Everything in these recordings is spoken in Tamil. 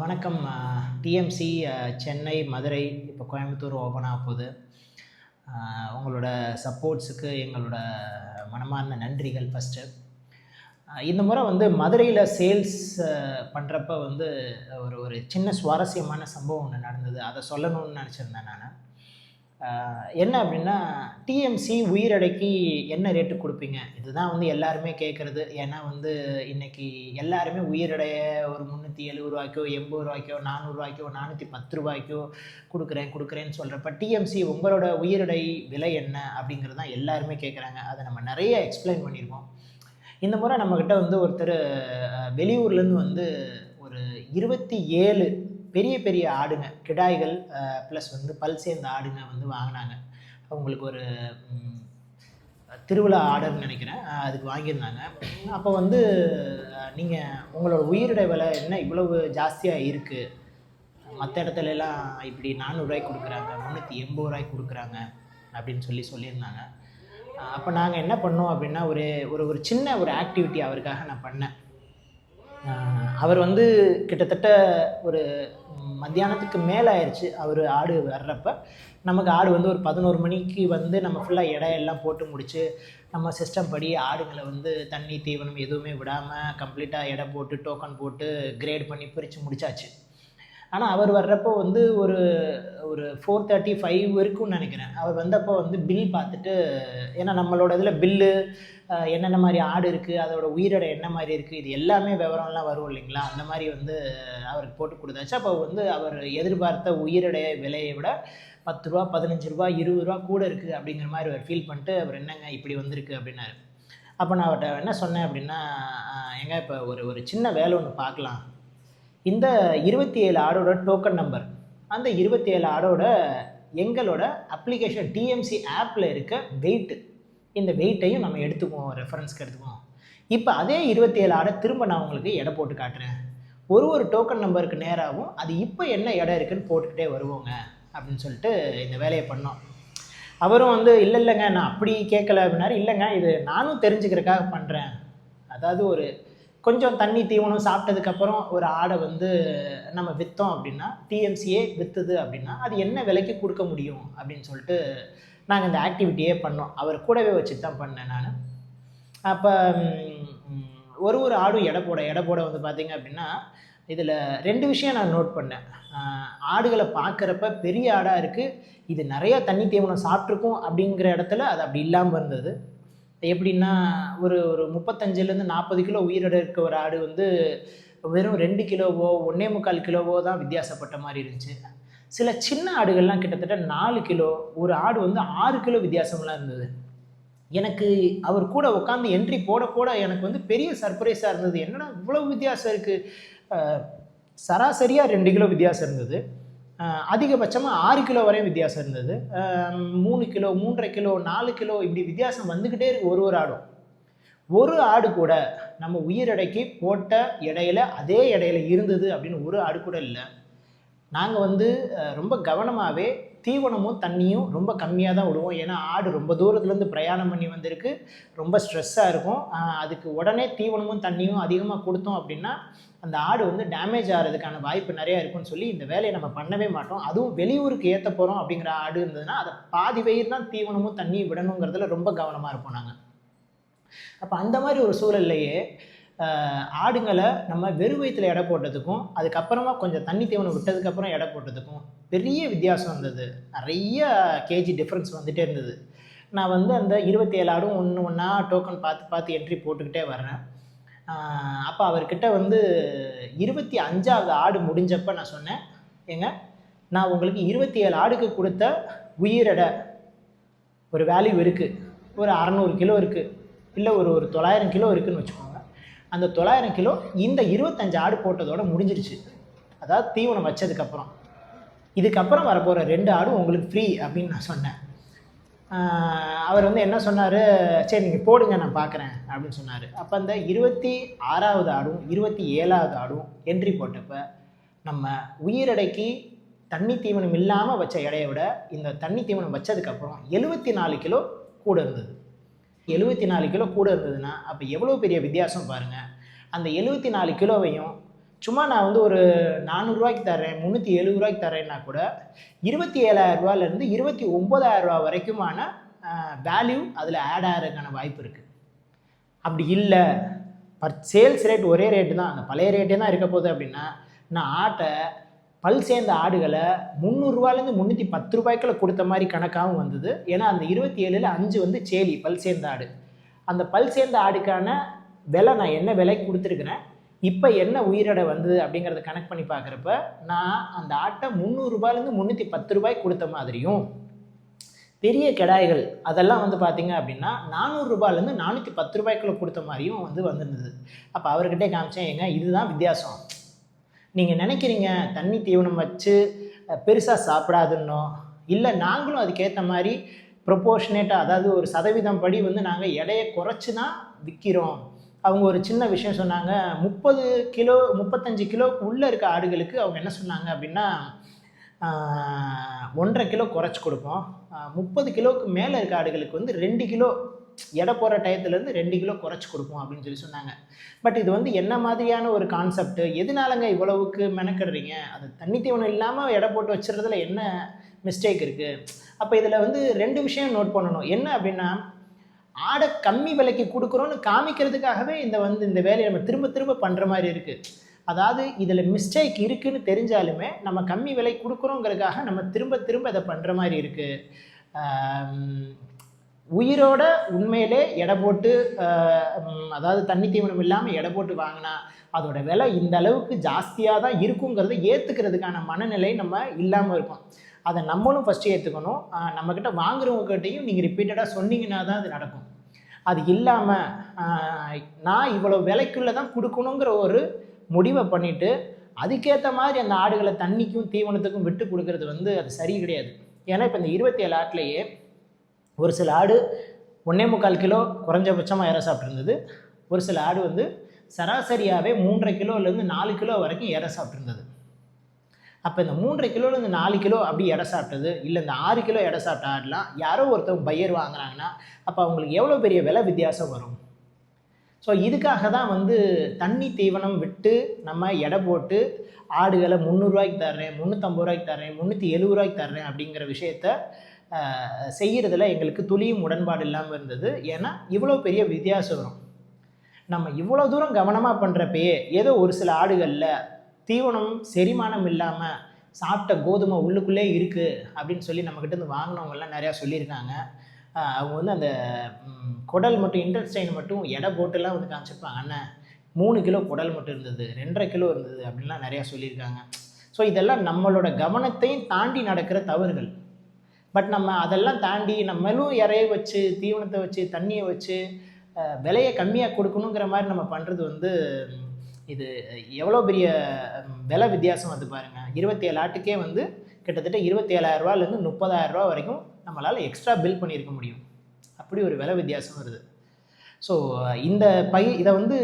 வணக்கம் டிஎம்சி சென்னை மதுரை இப்போ கோயம்புத்தூர் ஓப்பன் ஆக போகுது. உங்களோட சப்போர்ட்ஸுக்கு எங்களோட மனமார்ந்த நன்றிகள் ஃபஸ்ட்டு இந்த முறை வந்து மதுரையில் சேல்ஸ் பண்ணுறப்ப வந்து ஒரு ஒரு சின்ன சுவாரஸ்யமான சம்பவம் ஒன்று நடந்தது. அதை சொல்லணும்னு நினச்சிருந்தேன் நான். என்ன அப்படின்னா டிஎம்சி உயிரடைக்கு என்ன ரேட்டு கொடுப்பீங்க? இதுதான் வந்து எல்லாருமே கேட்குறது ஏன்னா வந்து இன்னைக்கு எல்லாருமே உயிரடைய ஒரு முந்நூற்றி எழுபது ரூபாய்க்கோ எண்பது ரூபாய்க்கோ நானூறுரூவாய்க்கோ நானூற்றி பத்து ரூபாய்க்கோ கொடுக்குறேன் கொடுக்குறேன்னு சொல்கிறப்ப டிஎம்சி உங்களோட உயிரடை விலை என்ன அப்படிங்கிறது தான் எல்லாருமே கேட்குறாங்க அதை நம்ம நிறைய எக்ஸ்பிளைன் பண்ணியிருக்கோம் இந்த முறை நம்மக்கிட்ட வந்து ஒருத்தர் வெளியூர்லேருந்து வந்து ஒரு இருபத்தி ஏழு பெரிய பெரிய ஆடுங்க. கிடாய்கள் ப்ளஸ் வந்து பல் சேர்ந்த ஆடுங்க வந்து வாங்கினாங்க. அவங்களுக்கு ஒரு திருவிழா ஆர்டர்னு நினைக்கிறேன். அதுக்கு வாங்கியிருந்தாங்க. அப்போ வந்து நீங்கள் உங்களோட உயிரிட விலை என்ன? இவ்வளவு ஜாஸ்தியாக இருக்குது மற்ற இடத்துல எல்லாம் இப்படி நானூறுரூவாய்க்கு கொடுக்குறாங்க முந்நூற்றி எண்பது ரூபாய்க்கு கொடுக்குறாங்க அப்படின்னு சொல்லி சொல்லியிருந்தாங்க. அப்போ நாங்கள் என்ன பண்ணோம் அப்படின்னா ஒரு ஒரு ஒரு சின்ன ஒரு ஆக்டிவிட்டி அவருக்காக நான் பண்ணேன். அவர் வந்து கிட்டத்தட்ட ஒரு மத்தியானத்துக்கு மேலே ஆயிடுச்சு அவர் ஆடு வர்றப்ப. நமக்கு ஆடு வந்து ஒரு பதினோரு மணிக்கு வந்து நம்ம ஃபுல்லாக இடையெல்லாம் போட்டு முடித்து நம்ம சிஸ்டம் படி ஆடுங்களை வந்து தண்ணி தீவனம் எதுவுமே விடாமல் கம்ப்ளீட்டாக எடை போட்டு டோக்கன் போட்டு கிரேட் பண்ணி பிரித்து முடிச்சாச்சு. ஆனால் அவர் வர்றப்போ வந்து ஒரு ஒரு ஃபோர் தேர்ட்டி ஃபைவ் வரைக்கும் நினைக்கிறேன். அவர் வந்தப்போ வந்து பில் பார்த்துட்டு ஏன்னா நம்மளோட இதில் பில்லு என்னென்ன மாதிரி ஆடு இருக்குது அதோட உயிரோட என்ன மாதிரி இருக்குது இது எல்லாமே விவரம்லாம் வரும் இல்லைங்களா? அந்த மாதிரி வந்து அவருக்கு போட்டு கொடுத்தாச்சு. அப்போ வந்து அவர் எதிர்பார்த்த உயிரோடைய விலையை விட பத்து ரூபா பதினஞ்சு ரூபா இருபது ரூபா கூட இருக்குது அப்படிங்கிற மாதிரி அவர் ஃபீல் பண்ணிட்டு அவர் என்னங்க இப்படி வந்திருக்கு அப்படின்னாரு. அப்போ நான் அவர்கிட்ட என்ன சொன்னேன் அப்படின்னா எங்க இப்போ ஒரு ஒரு சின்ன வேலை ஒன்று பார்க்கலாம். இந்த இருபத்தி ஏழு ஆடோட டோக்கன் நம்பர் அந்த இருபத்தி ஏழு ஆடோட எங்களோட அப்ளிகேஷன் டிஎம்சி ஆப்பில் இருக்க வெயிட்டு இந்த வெயிட்டையும் நம்ம எடுத்துக்குவோம் ரெஃபரன்ஸ்க்கு எடுத்துக்குவோம். இப்போ அதே இருபத்தி ஏழு ஆடை திரும்ப நான் உங்களுக்கு எடை போட்டு காட்டுறேன். ஒரு ஒரு டோக்கன் நம்பருக்கு நேராகவும் அது இப்போ என்ன இடம் இருக்குன்னு போட்டுக்கிட்டே வருவோங்க அப்படின்னு சொல்லிட்டு இந்த வேலையை பண்ணோம். அவரும் வந்து இல்லை இல்லைங்க நான் அப்படி கேட்கல அப்படின்னாரு. இல்லைங்க இது நானும் தெரிஞ்சுக்கிறதுக்காக பண்ணுறேன் அதாவது ஒரு கொஞ்சம் தண்ணி தீவனம் சாப்பிட்டதுக்கப்புறம் ஒரு ஆடை வந்து நம்ம விற்றோம் அப்படின்னா டிஎம்சியே விற்றுது அப்படின்னா அது என்ன விலைக்கு கொடுக்க முடியும் அப்படின்னு சொல்லிட்டு நாங்கள் இந்த ஆக்டிவிட்டியே பண்ணோம். அவர் கூடவே வச்சு தான் பண்ணேன் நான். அப்போ ஒரு ஒரு ஆடும் எடை போட எடை போட வந்து பார்த்திங்க அப்படின்னா இதில் ரெண்டு விஷயம் நான் நோட் பண்ணேன். ஆடுகளை பார்க்குறப்ப பெரிய ஆடாக இருக்குது இது நிறையா தண்ணி தீவனம் சாப்பிட்ருக்கும் அப்படிங்கிற இடத்துல அது அப்படி இல்லாமல் இருந்தது. எப்படின்னா ஒரு ஒரு முப்பத்தஞ்சுலேருந்து நாற்பது கிலோ உயிரிட இருக்க ஒரு ஆடு வந்து வெறும் ரெண்டு கிலோவோ ஒன்றே முக்கால் கிலோவோ தான் வித்தியாசப்பட்ட மாதிரி இருந்துச்சு. சில சின்ன ஆடுகள்லாம் கிட்டத்தட்ட நாலு கிலோ ஒரு ஆடு வந்து ஆறு கிலோ வித்தியாசம்லாம் இருந்தது. எனக்கு அவர் கூட உட்காந்து என்ட்ரி போட போட எனக்கு வந்து பெரிய சர்ப்ரைஸாக இருந்தது. என்னடா இவ்வளோ வித்தியாசம் இருக்குது சராசரியாக ரெண்டு கிலோ வித்தியாசம் இருந்தது. அதிகபட்சமாக ஆறு கிலோ வரையும் வித்தியாசம் இருந்தது. மூணு கிலோ மூன்றரை கிலோ நாலு கிலோ இப்படி வித்தியாசம் வந்துக்கிட்டே இருக்கு ஒரு ஒரு ஆடும். ஒரு ஆடு கூட நம்ம உயிர் எடைக்கு போட்ட இடையில அதே இடையில இருந்தது அப்படின்னு ஒரு ஆடு கூட இல்லை. நாங்கள் வந்து ரொம்ப கவனமாகவே தீவனமும் தண்ணியும் ரொம்ப கம்மியாக தான் விடுவோம். ஏன்னா ஆடு ரொம்ப தூரத்துலேருந்து பிரயாணம் பண்ணி வந்திருக்கு. ரொம்ப ஸ்ட்ரெஸ்ஸாக இருக்கும். அதுக்கு உடனே தீவனமும் தண்ணியும் அதிகமாக கொடுத்தோம் அப்படின்னா அந்த ஆடு வந்து டேமேஜ் ஆகிறதுக்கான வாய்ப்பு நிறையா இருக்கும்னு சொல்லி இந்த வேலையை நம்ம பண்ணவே மாட்டோம். அதுவும் வெளியூருக்கு ஏற்ற போகிறோம் அப்படிங்கிற ஆடு இருந்ததுன்னா அதை பாதி வயிறு தான் தீவனமும் தண்ணியும் விடணுங்கிறதுல ரொம்ப கவனமாக இருப்போம் நாங்கள் அப்போ அந்த மாதிரி ஒரு சூழல்லையே ஆடுங்களை நம்ம வெறும் வயிற்றுல எடை போட்டதுக்கும் அதுக்கப்புறமா கொஞ்சம் தண்ணி தீவனம் விட்டதுக்கப்புறம் எடை போட்டதுக்கும் பெரிய வித்தியாசம் இருந்தது நிறைய கேஜி டிஃப்ரென்ஸ் வந்துகிட்டே இருந்தது. நான் வந்து அந்த இருபத்தி ஏழு ஆடும் ஒன்று ஒன்றா டோக்கன் பார்த்து பார்த்து என்ட்ரி போட்டுக்கிட்டே வர்றேன். அப்போ அவர்கிட்ட வந்து இருபத்தி அஞ்சாவது ஆடு முடிஞ்சப்போ நான் சொன்னேன் ஏங்க நான் உங்களுக்கு இருபத்தி ஏழு ஆடுக்கு கொடுத்த உயிரடை ஒரு வேல்யூ இருக்குது ஒரு அறநூறு கிலோ இருக்குது இல்லை ஒரு ஒரு தொள்ளாயிரம் கிலோ இருக்குதுன்னு வச்சுக்கோங்க. அந்த தொள்ளாயிரம் கிலோ இந்த இருபத்தஞ்சு ஆடு போட்டதோட முடிஞ்சிருச்சு. அதாவது தீவனம் வச்சதுக்கப்புறம். இதுக்கப்புறம் வரப்போகிற ரெண்டு ஆடும் உங்களுக்கு ஃப்ரீ அப்படின்னு நான் சொன்னேன். அவர் வந்து என்ன சொன்னார்? சரி நீங்கள் போடுங்க நான் பார்க்குறேன் அப்படின்னு சொன்னார். அப்போ அந்த இருபத்தி ஆறாவது ஆடும் இருபத்தி ஏழாவது ஆடும் என்ட்ரி போட்டப்ப நம்ம உயிரடைக்கு தண்ணி தீவனம் இல்லாமல் வச்ச எடையை விட இந்த தண்ணி தீவனம் வச்சதுக்கப்புறம் எழுபத்தி நாலு கிலோ கூட இருந்தது. எழுபத்தி நாலு கிலோ கூட இருந்ததுன்னா அப்போ எவ்வளோ பெரிய வித்தியாசம் பாருங்கள் அந்த எழுபத்தி நாலு கிலோவையும் சும்மா நான் வந்து ஒரு நானூறுரூவாய்க்கு தர்றேன் முந்நூற்றி எழுபது ரூபாய்க்கு தரேன்னா கூட இருபத்தி ஏழாயிரம் ரூபாயிலேருந்து இருபத்தி ஒம்பதாயிரம் ரூபா வரைக்குமான வேல்யூ அதில் ஆட் ஆகிறதுக்கான வாய்ப்பு இருக்குது அப்படி இல்லை. பர் சேல்ஸ் ரேட் ஒரே ரேட்டு தான். அந்த பழைய ரேட்டே தான் இருக்க போகுது அப்படின்னா நான் ஆட்டை பல் சேர்ந்த ஆடுகளை முந்நூறுரூவாலேருந்து முந்நூற்றி பத்து ரூபாய்க்குள்ள கொடுத்த மாதிரி கணக்காகவும் வந்தது. ஏன்னா அந்த இருபத்தி ஏழில் அஞ்சு வந்து சேலி பல் சேர்ந்த ஆடு. அந்த பல் சேர்ந்த ஆடுக்கான விலை நான் என்ன விலைக்கு கொடுத்துருக்குறேன் இப்போ என்ன உயிரடை வந்தது அப்படிங்கிறத கணக்கு பண்ணி பார்க்குறப்ப நான் அந்த ஆட்டை முந்நூறுரூபாலேருந்து முந்நூற்றி பத்து ரூபாய்க்கு கொடுத்த மாதிரியும் பெரிய கெடாய்கள் அதெல்லாம் வந்து பார்த்தீங்க அப்படின்னா நானூறுரூபாலேருந்து நானூற்றி பத்து ரூபாய்க்குள்ளே கொடுத்த மாதிரியும் வந்து வந்திருந்தது. அப்போ அவர்கிட்டே காமிச்சேன் ஏங்க இதுதான் வித்தியாசம். நீங்கள் நினைக்கிறீங்க தண்ணி தீவனம் வச்சு பெருசாக சாப்பிடாதுன்னோ? இல்லை நாங்களும் அதுக்கேற்ற மாதிரி ப்ரொப்போர்ஷனேட்டாக அதாவது ஒரு சதவீதம் படி வந்து நாங்கள் எடையை குறைச்சி தான் விற்கிறோம் அவங்க ஒரு சின்ன விஷயம் சொன்னாங்க முப்பது கிலோ முப்பத்தஞ்சு கிலோவுக்கு உள்ளே இருக்க ஆடுகளுக்கு அவங்க என்ன சொன்னாங்க அப்படின்னா ஒன்றரை கிலோ குறைச்சி கொடுப்போம். முப்பது கிலோவுக்கு மேலே இருக்க ஆடுகளுக்கு வந்து ரெண்டு கிலோ எடை போகிற டயத்துலேருந்து ரெண்டு கிலோ குறைச்சி கொடுப்போம் அப்படின்னு சொல்லி சொன்னாங்க. பட் இது வந்து என்ன மாதிரியான ஒரு கான்செப்ட் எதனாலங்க இவ்வளவுக்கு மெனக்கிடுறீங்க? அது தண்ணி தீவனம் இல்லாமல் எடை போட்டு வச்சுறதுல என்ன மிஸ்டேக் இருக்குது அப்போ இதில் வந்து ரெண்டு விஷயம் நோட் பண்ணணும். என்ன அப்படின்னா ஆடை கம்மி விலைக்கு கொடுக்குறோன்னு காமிக்கிறதுக்காகவே இந்த வந்து இந்த வேலையை நம்ம திரும்ப திரும்ப பண்ணுற மாதிரி இருக்குது அதாவது இதில் மிஸ்டேக் இருக்குதுன்னு தெரிஞ்சாலுமே நம்ம கம்மி விலை கொடுக்குறோங்கிறதுக்காக நம்ம திரும்ப திரும்ப இதை பண்ணுற மாதிரி இருக்குது உயிரோட உண்மையிலே எடை போட்டு அதாவது தண்ணி தீவனம் இல்லாமல் எடை போட்டு வாங்கினா அதோட விலை இந்த அளவுக்கு ஜாஸ்தியாக தான் இருக்குங்கிறத ஏற்றுக்கிறதுக்கான மனநிலை நம்ம இல்லாமல் இருக்கும். அதை நம்மளும் ஃபஸ்ட்டு ஏற்றுக்கணும் நம்மக்கிட்ட வாங்குறவங்ககிட்டையும் நீங்கள் ரிப்பீட்டடாக சொன்னீங்கன்னா தான் அது நடக்கும். அது இல்லாமல் நான் இவ்வளோ விலைக்குள்ளே தான் கொடுக்கணுங்கிற ஒரு முடிவை பண்ணிவிட்டு அதுக்கேற்ற மாதிரி அந்த ஆடுகளை தண்ணிக்கும் தீவனத்துக்கும் விட்டு கொடுக்கறது வந்து அது சரி கிடையாது. ஏன்னா இப்போ இந்த இருபத்தி ஏழு ஆட்லேயே ஒரு சில ஆடு ஒன்றே முக்கால் கிலோ குறைஞ்சபட்சமாக இற சாப்பிட்ருந்தது ஒரு சில ஆடு வந்து சராசரியாகவே மூன்றரை கிலோலேருந்து நாலு கிலோ வரைக்கும் இற சாப்பிட்ருந்தது அப்போ இந்த மூன்றரை கிலோலேருந்து நாலு கிலோ அப்படி எடை சாப்பிட்டது இல்லை இந்த ஆறு கிலோ எடை சாப்பிட்ட ஆடலாம் யாரோ ஒருத்தவங்க பையர் வாங்குறாங்கன்னா அப்போ அவங்களுக்கு எவ்வளோ பெரிய விலை வித்தியாசம் வரும்? ஸோ இதுக்காக தான் வந்து தண்ணி தீவனம் விட்டு நம்ம எடை போட்டு ஆடுகளை முந்நூறுரூவாய்க்கு தர்றேன் முந்நூற்றம்பது ரூபாய்க்கு தர்றேன் முந்நூற்றி எழுபது ரூபாய்க்கு தர்றேன் அப்படிங்கிற விஷயத்த செய்கிறதுல எங்களுக்கு துளியும் உடன்பாடு இல்லாமல் இருந்தது. ஏன்னா இவ்வளோ பெரிய வித்தியாசம் வரும். நம்ம இவ்வளோ தூரம் கவனமாக பண்ணுறப்பயே ஏதோ ஒரு சில ஆடுகளில் தீவனம் செரிமானம் இல்லாமல் சாப்பிட்ட கோதுமை உள்ளுக்குள்ளே இருக்குது அப்படின்னு சொல்லி நம்மக்கிட்ட இருந்து வாங்கினவங்கெல்லாம் நிறையா சொல்லியிருக்காங்க. அவங்க வந்து அந்த குடல் மட்டும் இன்டர்ஸ்டைன் மட்டும் எடை போட்டுலாம் வந்து காமிச்சிருப்பாங்க. அண்ணன் மூணு கிலோ குடல் மட்டும் இருந்தது ரெண்டரை கிலோ இருந்தது அப்படின்லாம் நிறையா சொல்லியிருக்காங்க. ஸோ இதெல்லாம் நம்மளோட கவனத்தையும் தாண்டி நடக்கிற தவறுகள். பட் நம்ம அதெல்லாம் தாண்டி நம்மளும் இறைய வச்சு தீவனத்தை வச்சு தண்ணியை வச்சு விலையை கம்மியாக கொடுக்கணுங்கிற மாதிரி நம்ம பண்ணுறது வந்து இது எவ்வளோ பெரிய விலை வித்தியாசம் வந்து பாருங்கள் இருபத்தி ஏழு ஆட்டுக்கே வந்து கிட்டத்தட்ட இருபத்தி ஏழாயிரரூவாலேருந்து முப்பதாயிரரூவா வரைக்கும் நம்மளால் எக்ஸ்ட்ரா பில் பண்ணியிருக்க முடியும். அப்படி ஒரு விலை வித்தியாசம் வருது. ஸோ இந்த பை இதை வந்து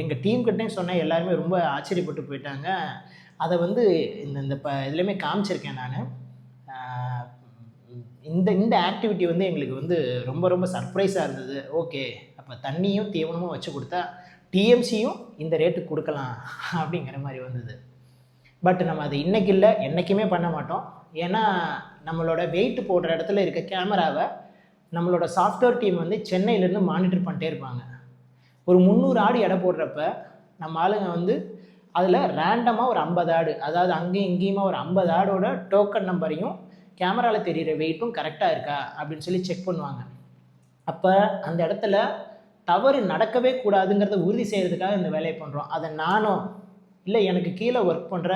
எங்கள் டீம் கிட்டே சொன்னேன். எல்லாருமே ரொம்ப ஆச்சரியப்பட்டு போயிட்டாங்க. அதை வந்து இந்த இந்த ப இதுலேயுமே காமிச்சிருக்கேன் நான். இந்த இந்த ஆக்டிவிட்டி வந்து எங்களுக்கு வந்து ரொம்ப ரொம்ப சர்ப்ரைஸாக இருந்தது. ஓகே அப்போ தண்ணியும் தீவனமும் வச்சு கொடுத்தா டிஎம்சியும் இந்த ரேட்டுக்கு கொடுக்கலாம் அப்படிங்கிற மாதிரி வந்தது. பட் நம்ம அது இன்றைக்கி இல்லை என்றைக்குமே பண்ண மாட்டோம். ஏன்னா நம்மளோட வெயிட் போடுற இடத்துல இருக்க கேமராவை நம்மளோட சாஃப்ட்வேர் டீம் வந்து சென்னையிலேருந்து மானிட்டர் பண்ணிட்டே இருப்பாங்க. ஒரு முந்நூறு ஆடு எடை போடுறப்ப நம்ம ஆளுங்க வந்து அதில் ரேண்டமாக ஒரு ஐம்பது ஆடு அதாவது அங்கேயும் இங்கேயுமா ஒரு ஐம்பது ஆடோட டோக்கன் நம்பரையும் கேமராவில் தெரிகிற வெயிட்டும் கரெக்டாக இருக்கா அப்படின்னு சொல்லி செக் பண்ணுவாங்க. அப்போ அந்த இடத்துல தவறு நடக்கவே கூடாதுங்கிறத உறுதி செய்கிறதுக்காக இந்த வேலையை பண்ணுறோம் அதை நானோ இல்லை எனக்கு கீழே ஒர்க் பண்ணுற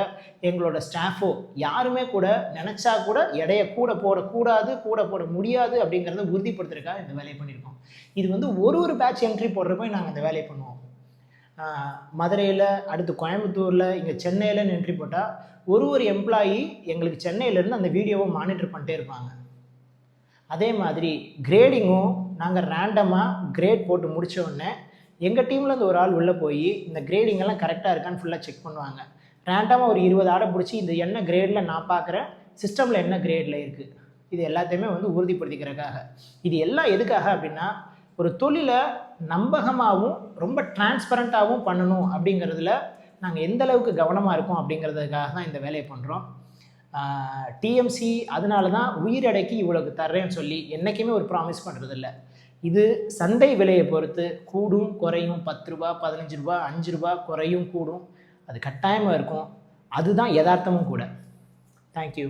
எங்களோட ஸ்டாஃபோ யாருமே கூட நினச்சா கூட எடைய கூட போடக்கூடாது கூட போட முடியாது அப்படிங்கிறத உறுதிப்படுத்துறதுக்காக இந்த வேலையை பண்ணியிருக்கோம். இது வந்து ஒரு ஒரு பேட்ச் என்ட்ரி போடுறப்போ நாங்கள் இந்த வேலையை பண்ணுவோம். மதுரையில் அடுத்து கோயம்புத்தூரில் இங்கே சென்னையில் என்ட்ரி போட்டால் ஒரு ஒரு எம்ப்ளாயி எங்களுக்கு சென்னையிலேருந்து அந்த வீடியோவை மானிட்டர் பண்ணிட்டே இருப்பாங்க. அதே மாதிரி கிரேடிங்கும் நாங்கள் ரேண்டமாக கிரேட் போட்டு முடித்த உடனே எங்கள் டீம்லேருந்து ஒரு ஆள் உள்ளே போய் இந்த கிரேடிங்கெல்லாம் கரெக்டாக இருக்கான்னு ஃபுல்லாக செக் பண்ணுவாங்க. ரேண்டமாக ஒரு இருபது ஆடை பிடிச்சி இது என்ன கிரேடில் நான் பார்க்குறேன் சிஸ்டமில் என்ன கிரேடில் இருக்குது இது எல்லாத்தையுமே வந்து உறுதிப்படுத்திக்கிறதுக்காக. இது எல்லாம் எதுக்காக அப்படின்னா ஒரு தொழிலை நம்பகமாகவும் ரொம்ப டிரான்ஸ்பரண்ட்டாகவும் பண்ணணும் அப்படிங்கிறதுல நாங்கள் எந்த அளவுக்கு கவனமாக இருக்கோம் அப்படிங்கிறதுக்காக தான் இந்த வேலையை பண்ணுறோம் டிஎம்சி அதனால தான் உயிரடக்கி இவ்வளோக்கு தர்றேன்னு சொல்லி என்றைக்குமே ஒரு ப்ராமிஸ் பண்ணுறதில்ல இது சந்தை விலையை பொறுத்து கூடும் குறையும் பத்து ரூபா பதினஞ்சு ரூபா அஞ்சு ரூபா குறையும் கூடும். அது கட்டாயமாக இருக்கும். அதுதான் யதார்த்தமும் கூட. தேங்க்யூ